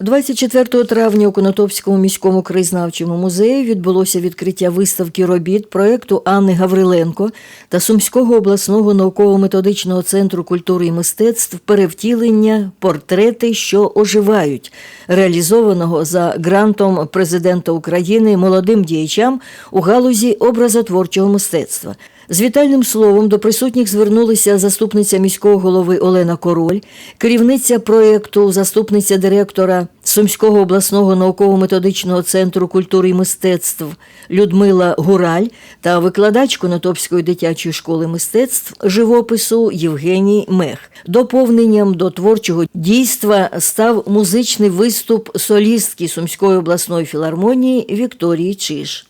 24 травня у Конотопському міському краєзнавчому музеї відбулося відкриття виставки робіт проєкту Анни Гавриленко та Сумського обласного науково-методичного центру культури і мистецтв перевтілення портрети, що оживають, реалізованого за грантом президента України молодим діячам у галузі образотворчого мистецтва. З вітальним словом до присутніх звернулися заступниця міського голови Олена Король, керівниця проєкту, заступниця директора Сумського обласного науково-методичного центру культури і мистецтв Людмила Гураль та викладач Конотопської дитячої школи мистецтв живопису Євгеній Мех. Доповненням до творчого дійства став музичний виступ солістки Сумської обласної філармонії Вікторії Чиж.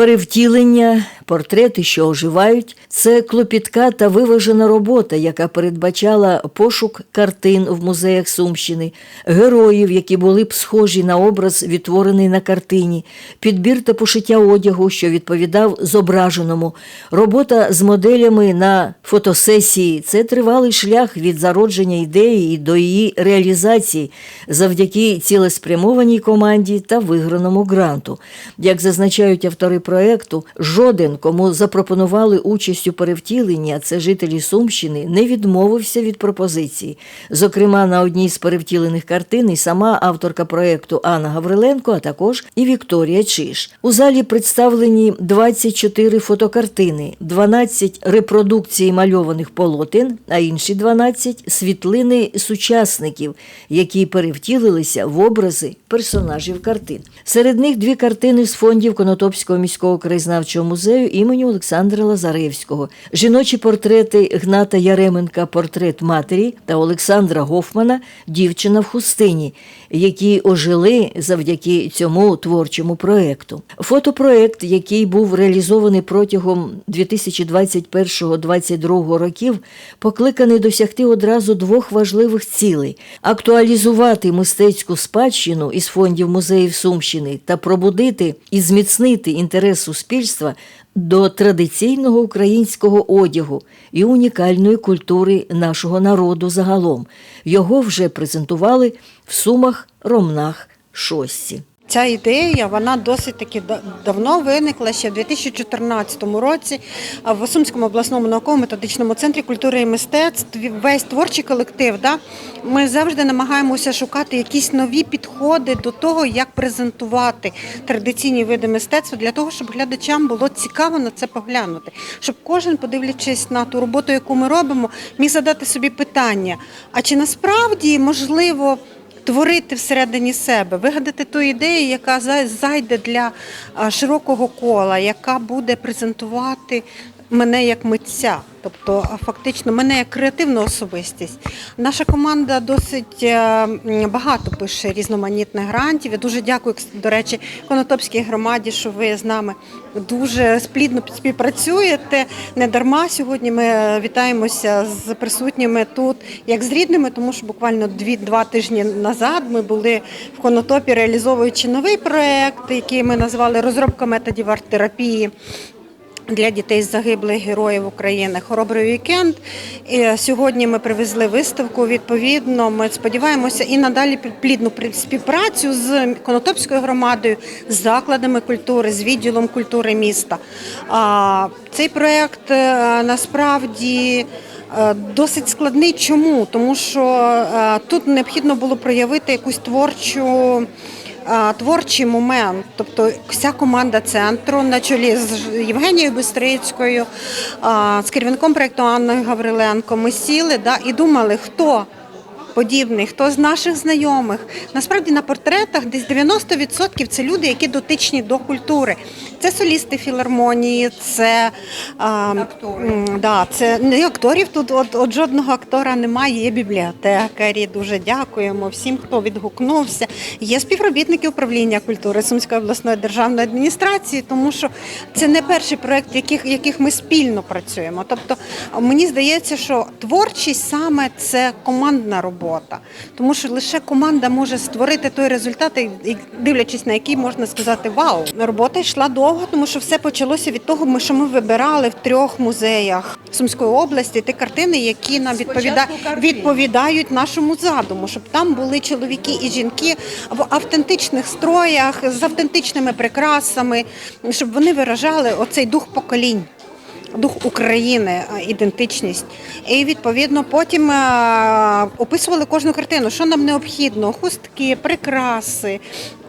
Перевтілення, портрети, що оживають, це клопітка та виважена робота, яка передбачала пошук картин в музеях Сумщини, героїв, які були б схожі на образ, відтворений на картині, підбір та пошиття одягу, що відповідав зображеному, робота з моделями на фотосесії це тривалий шлях від зародження ідеї до її реалізації завдяки цілеспрямованій команді та виграному гранту. Як зазначають автори проекту, жоден, кому запропонували участь у перевтіленні, а це жителі Сумщини, не відмовився від пропозиції. Зокрема, на одній з перевтілених картин і сама авторка проекту Анна Гавриленко, а також і Вікторія Чиш. У залі представлені 24 фотокартини, 12 репродукцій мальованих полотен, а інші 12 – світлини сучасників, які перевтілилися в образи персонажів картин. Серед них дві картини з фондів Конотопського міського краєзнавчого музею імені Олександра Лазаревського, жіночі портрети Гната Яременка Портрет матері та Олександра Гофмана Дівчина в хустині, які ожили завдяки цьому творчому проекту. Фотопроект, який був реалізований протягом 2021-2022 років, покликаний досягти одразу двох важливих цілей: актуалізувати мистецьку спадщину із фондів музеїв Сумщини та пробудити і зміцнити інтерес суспільства до традиційного українського одягу і унікальної культури нашого народу загалом. Його вже презентували в Сумах, Ромнах, Шості. Ця ідея вона досить таки давно виникла ще в 2014 році в Сумському обласному науково-методичному центрі культури і мистецтв. Весь творчий колектив. Да, ми завжди намагаємося шукати якісь нові підходи до того, як презентувати традиційні види мистецтва для того, щоб глядачам було цікаво на це поглянути, щоб кожен, подивлячись на ту роботу, яку ми робимо, міг задати собі питання: а чи насправді можливо? Творити всередині себе, вигадати ту ідею, яка за- зайде для широкого кола, яка буде презентувати мене як митця, тобто фактично мене як креативну особистість. Наша команда досить е, багато пише різноманітних грантів. Я дуже дякую, до речі, Конотопській громаді, що ви з нами дуже сплідно співпрацюєте. Не дарма сьогодні ми вітаємося з присутніми тут, як з рідними, тому що буквально дві два тижні назад ми були в Конотопі, реалізовуючи новий проект, який ми назвали розробка методів арт-терапії. Для дітей загиблих героїв України хоробрий вікенд. І сьогодні ми привезли виставку. Відповідно, ми сподіваємося і надалі плідну співпрацю з Конотопською громадою, з закладами культури, з відділом культури міста. Цей проєкт е, насправді. е, Досить складний. Чому? Тому що е, тут необхідно було проявити якусь творчу творчий момент. Тобто вся команда центру на чолі з Євгенією Бистрицькою, з керівником проєкту Анною Гавриленко. Ми сіли да, і думали, хто. Подібний, хто з наших знайомих. Насправді на портретах десь 90% це люди, які дотичні до культури. Це солісти філармонії, це, а, да, це не акторів тут, от, от жодного актора немає, є бібліотекарі. Дуже дякуємо всім, хто відгукнувся. Є співробітники управління культури Сумської обласної державної адміністрації, тому що це не перший проект, в яких, яких ми спільно працюємо. Тобто мені здається, що творчість саме це командна робота, тому що лише команда може створити той результат, дивлячись на який можна сказати вау. Робота йшла довго, тому що все почалося від того, що ми вибирали в трьох музеях Сумської області ті картини, які нам відповіда... відповідають нашому задуму, щоб там були чоловіки і жінки в автентичних строях з автентичними прикрасами, щоб вони виражали оцей дух поколінь. Дух України, ідентичність. І відповідно потім е, описували кожну картину, що нам необхідно: хустки, прикраси.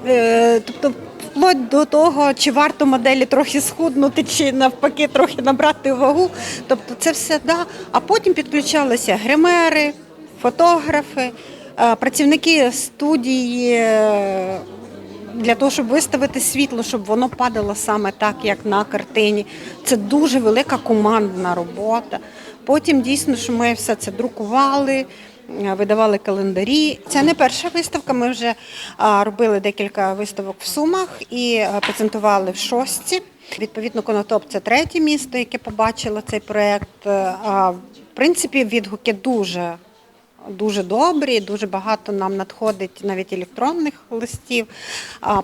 е, Тобто, вплоть до того, чи варто моделі трохи схуднути, чи навпаки трохи набрати вагу. Тобто, це все да. А потім підключалися гримери, фотографи, е, працівники студії. е, для того, щоб виставити світло, щоб воно падало саме так, як на картині. Це дуже велика командна робота. Потім дійсно, що ми все це друкували. Е, Видавали календарі. Це не перша виставка. Ми вже робили декілька виставок в Сумах і е, презентували в шостці. Відповідно, Конотоп це третє місто, яке побачило цей проєкт. Е, в принципі, відгуки дуже дуже добрі, дуже багато нам надходить навіть електронних листів.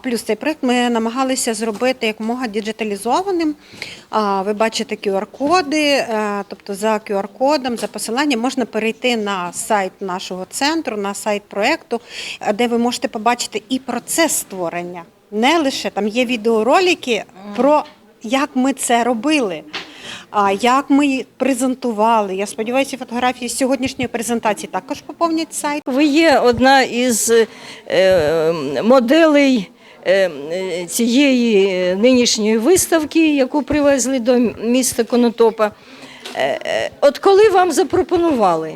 Плюс цей проект ми намагалися зробити якомога діджиталізованим. Ви бачите QR-коди, е, тобто за QR-кодом, за посиланням можна перейти на сайт нашого центру, на сайт проекту, е, де ви можете побачити і процес створення. Не лише там є відеоролики про як ми це робили. А як ми презентували? Я сподіваюся, фотографії з сьогоднішньої презентації також поповнять сайт. Ви є одна із е, моделей е, е, цієї нинішньої виставки, яку привезли до міста Конотопа. Е, е, От коли вам запропонували,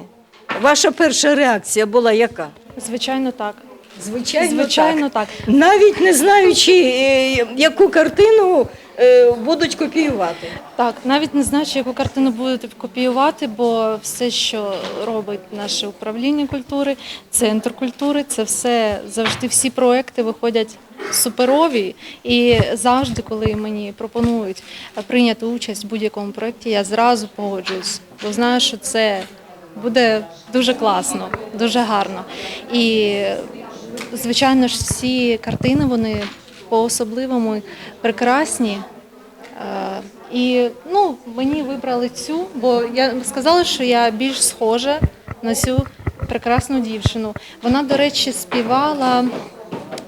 ваша перша реакція була яка? Звичайно, так. Звичайно, Звичайно, так. Навіть не знаючи, е, яку картину е, будуть копіювати. Так, навіть не знаю, яку картину будете копіювати, бо все, що робить наше управління культури, центр культури, це все завжди всі проекти виходять суперові. І завжди, коли мені пропонують прийняти участь в будь-якому проєкті, я зразу погоджуюсь, бо знаю, що це буде дуже класно, дуже гарно. І звичайно ж, всі картини вони по-особливому прекрасні. Е, І ну, мені вибрали цю, бо я сказала, що я більш схожа на цю прекрасну дівчину. Вона, до речі, співала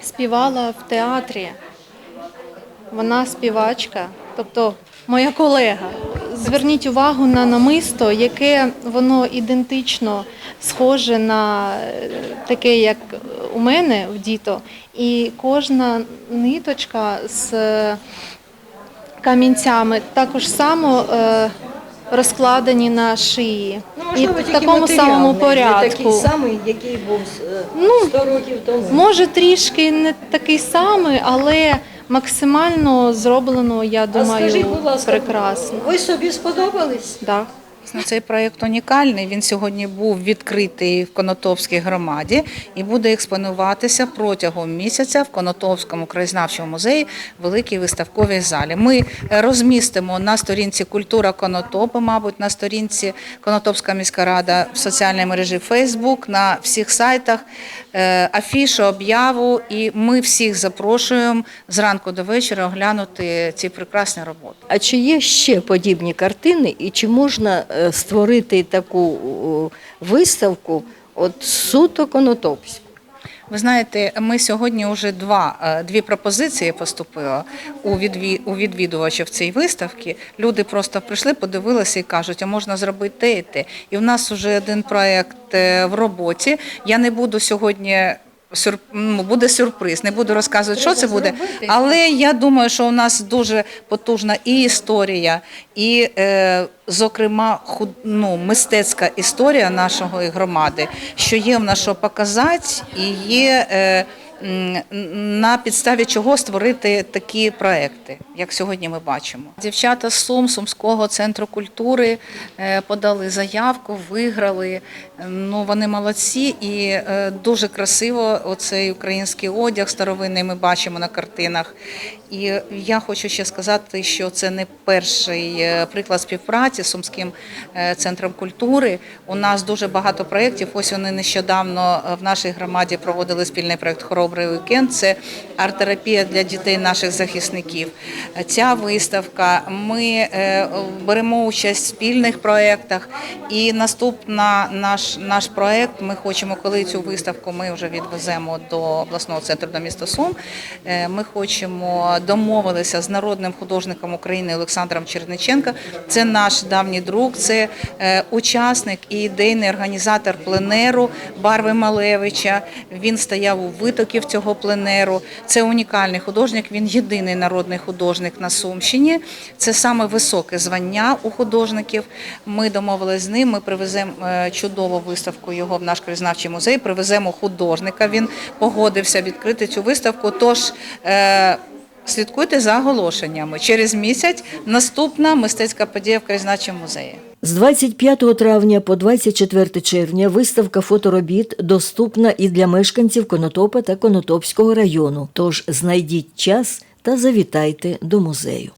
співала в театрі. Вона співачка, тобто моя колега. Зверніть увагу на намисто, яке воно ідентично схоже на е, таке, як у мене в діто. І кожна ниточка з е, камінцями також само е, розкладені на шиї. і в такому самому порядку. Такий самий, який був Ну, років тому. Може, трішки не такий самий, але максимально зроблено, я думаю, прекрасно. ви собі сподобались? Да. Цей проєкт унікальний. Він сьогодні був відкритий в Конотопській громаді і буде експонуватися протягом місяця в Конотопському краєзнавчому музеї в великій виставковій залі. Ми розмістимо на сторінці Культура Конотопи, мабуть, на сторінці Конотопська міська рада в соціальній мережі Facebook, на всіх сайтах е, афішу, об'яву. І ми всіх запрошуємо зранку до вечора оглянути ці прекрасні роботи. А чи є ще подібні картини, і чи можна е, створити таку виставку от суто конотопську? Ви знаєте, ми сьогодні вже два е, дві пропозиції поступило у відві, у відвідувачів цієї виставки. Люди просто прийшли, подивилися і кажуть, а можна зробити те і те. І в нас вже один проект е, в роботі. Я не буду сьогодні. Сюр... ну, Буде сюрприз, не буду розказувати, що це буде. Але я думаю, що у нас дуже потужна і історія, і, е, зокрема, худ... ну, мистецька історія нашої громади, що є в нас що показати, і є е, на підставі чого створити такі проекти, як сьогодні ми бачимо. Дівчата з Сум, Сумського центру культури е, подали заявку, виграли. Ну, вони молодці і е, дуже красиво оцей український одяг старовинний ми бачимо на картинах. І я хочу ще сказати, що це не перший е, приклад співпраці з Сумським е, центром культури. У нас дуже багато проєктів. Ось вони нещодавно е, в нашій громаді проводили спільний проєкт Хоробрий вікенд. Це арт-терапія для дітей наших захисників. Ця виставка. Ми е, беремо участь в спільних проєктах. І наступна наш, наш проєкт. Ми хочемо, коли цю виставку ми вже відвеземо до обласного центру до міста Сум. е, Ми хочемо домовилися з народним художником України Олександром Черниченка. Це наш давній друг, це е, учасник і ідейний організатор пленеру Барви Малевича. Він стояв у витоків цього пленеру. Це унікальний художник. Він єдиний народний художник на Сумщині. Це саме високе звання у художників. Ми домовилися з ним. Ми привеземо е, чудову виставку його в наш краєзнавчий музей. Привеземо художника. Він погодився відкрити цю виставку. Тож е, Слідкуйте за оголошеннями. Через місяць наступна мистецька подія в краєзнавчому музеї. З 25 травня по 24 червня виставка фоторобіт доступна і для мешканців Конотопа та Конотопського району. Тож знайдіть час та завітайте до музею.